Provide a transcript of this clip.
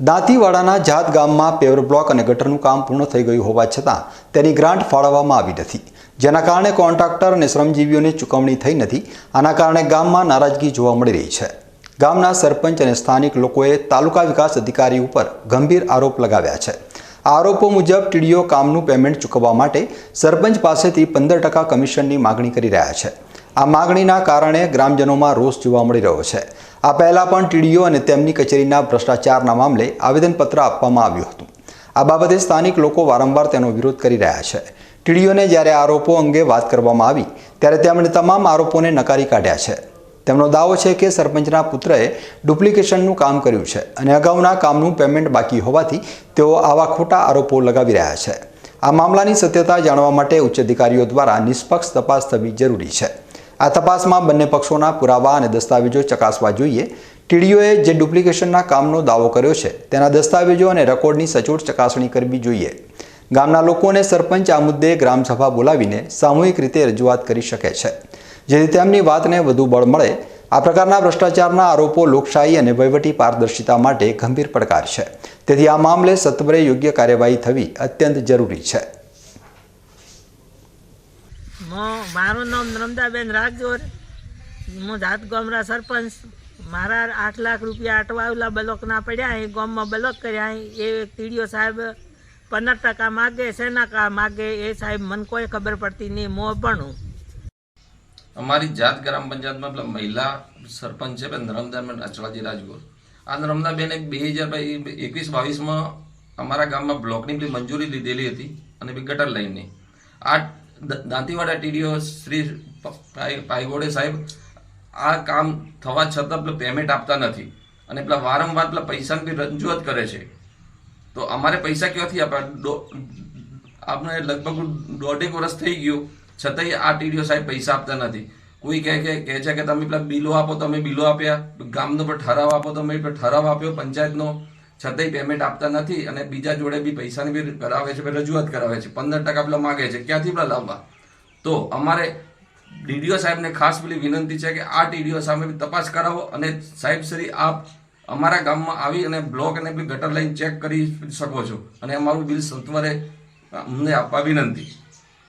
દાંતીવાડાના જાત ગામમાં paver block અને ગટરનું કામ પૂર્ણ થઈ ગયું હોવા છતાં તેની ગ્રાન્ટ ફાળવવામાં આવી નથી. જેના કારણે કોન્ટ્રાક્ટર અને શ્રમજીવીઓને ચૂકવણી થઈ નથી. આના કારણે ગામમાં નારાજગી જોવા મળી રહી છે. ગામના સરપંચ અને સ્થાનિક લોકોએ તાલુકા વિકાસ અધિકારી ઉપર ગંભીર આરોપ લગાવ્યા છે. આરોપો મુજબ ટીડીઓ કામનું પેમેન્ટ ચૂકવવા માટે સરપંચ પાસેથી પંદર ટકા કમિશનની માગણી કરી રહ્યા છે. આ માગણીના કારણે ગ્રામજનોમાં રોષ જોવા મળી રહ્યો છે. આ પહેલાં પણ ટીડીઓ અને તેમની કચેરીના ભ્રષ્ટાચારના મામલે આવેદનપત્ર આપવામાં આવ્યું હતું. આ બાબતે સ્થાનિક લોકો વારંવાર તેનો વિરોધ કરી રહ્યા છે. ટીડીઓને જ્યારે આરોપો અંગે વાત કરવામાં આવી, ત્યારે તેમણે તમામ આરોપોને નકારી કાઢ્યા છે. તેમનો દાવો છે કે સરપંચના પુત્રએ ડુપ્લિકેશનનું કામ કર્યું છે અને અગાઉના કામનું પેમેન્ટ બાકી હોવાથી તેઓ આવા ખોટા આરોપો લગાવી રહ્યા છે. આ મામલાની સત્યતા જાણવા માટે ઉચ્ચ અધિકારીઓ દ્વારા નિષ્પક્ષ તપાસ થવી જરૂરી છે. આ તપાસમાં બંને પક્ષોના પુરાવા અને દસ્તાવેજો ચકાસવા જોઈએ. ટીડીઓએ જે ડુપ્લિકેશનના કામનો દાવો કર્યો છે, તેના દસ્તાવેજો અને રેકોર્ડની સચોટ ચકાસણી કરવી જોઈએ. ગામના લોકોને સરપંચ આ મુદ્દે ગ્રામસભા બોલાવીને સામૂહિક રીતે રજૂઆત કરી શકે છે. જેથી તેમની વાતને વધુ બળ મળે. આ પ્રકારના ભ્રષ્ટાચારના આરોપો લોકશાહી અને વહીવટી પારદર્શિતા માટે ગંભીર પડકાર છે. તેથી આ મામલે સત્વરે યોગ્ય કાર્યવાહી થવી અત્યંત જરૂરી છે. મારું નામ નર્મદાબેન રાખજો હું જાત ગોમરા સરપંચ. મારા આઠ લાખ રૂપિયા અટવાયેલા બ્લોકના પડ્યા. એ ગામમાં બ્લોક કર્યા. એ ટીડીઓ સાહેબ પંદર ટકા માગે, શેના કા માગે એ સાહેબ મને કોઈ ખબર પડતી નહીં. મો ભણું અમારી જાત ગ્રામ પંચાયતમાં પેલા મહિલા સરપંચ છે નર્મદાબેન અચલાજી રાજગોર આ નર્મદાબેને બે હજાર એકવીસ બાવીસમાં અમારા ગામમાં બ્લોકની પેલી મંજૂરી લીધેલી હતી અને બી ગટર લઈને આ દાંતીવાડા ટીડીઓ શ્રી પાયગોડે સાહેબ, આ કામ થવા છતાં પેલું પેમેન્ટ આપતા નથી. અને પેલા વારંવાર પેલા પૈસાની બી રજૂઆત કરે છે. તો અમારે પૈસા ક્યાંથી આપ્યા દો- આપણે લગભગ દોઢેક વર્ષ થઈ ગયું. છતાંય આ ટીડીઓ સાહેબ પૈસા આપતા નથી. કોઈ કહે કે, કહે છે કે તમે પેલા બિલો આપો, તમે બિલો આપ્યા. ગામનો પર ઠરાવ આપો, તમે ઠરાવ આપ્યો, પંચાયતનો. છતાંય પેમેન્ટ આપતા નથી અને બીજા જોડે બી પૈસાની બી કરાવે છે રજૂઆત કરાવે છે. પંદર ટકા પેલા માગે છે. ક્યાંથી પેલા લાવવા? તો અમારે ડીડીઓ સાહેબને ખાસ પેલી વિનંતી છે કે આ ટીડીઓ સામે તપાસ કરાવો અને સાહેબ શ્રી આપ અમારા ગામમાં આવી અને બ્લોક અને ગટર લાઈન ચેક કરી શકો છો. અને અમારું બિલ સત્વરે અમને આપવા વિનંતી.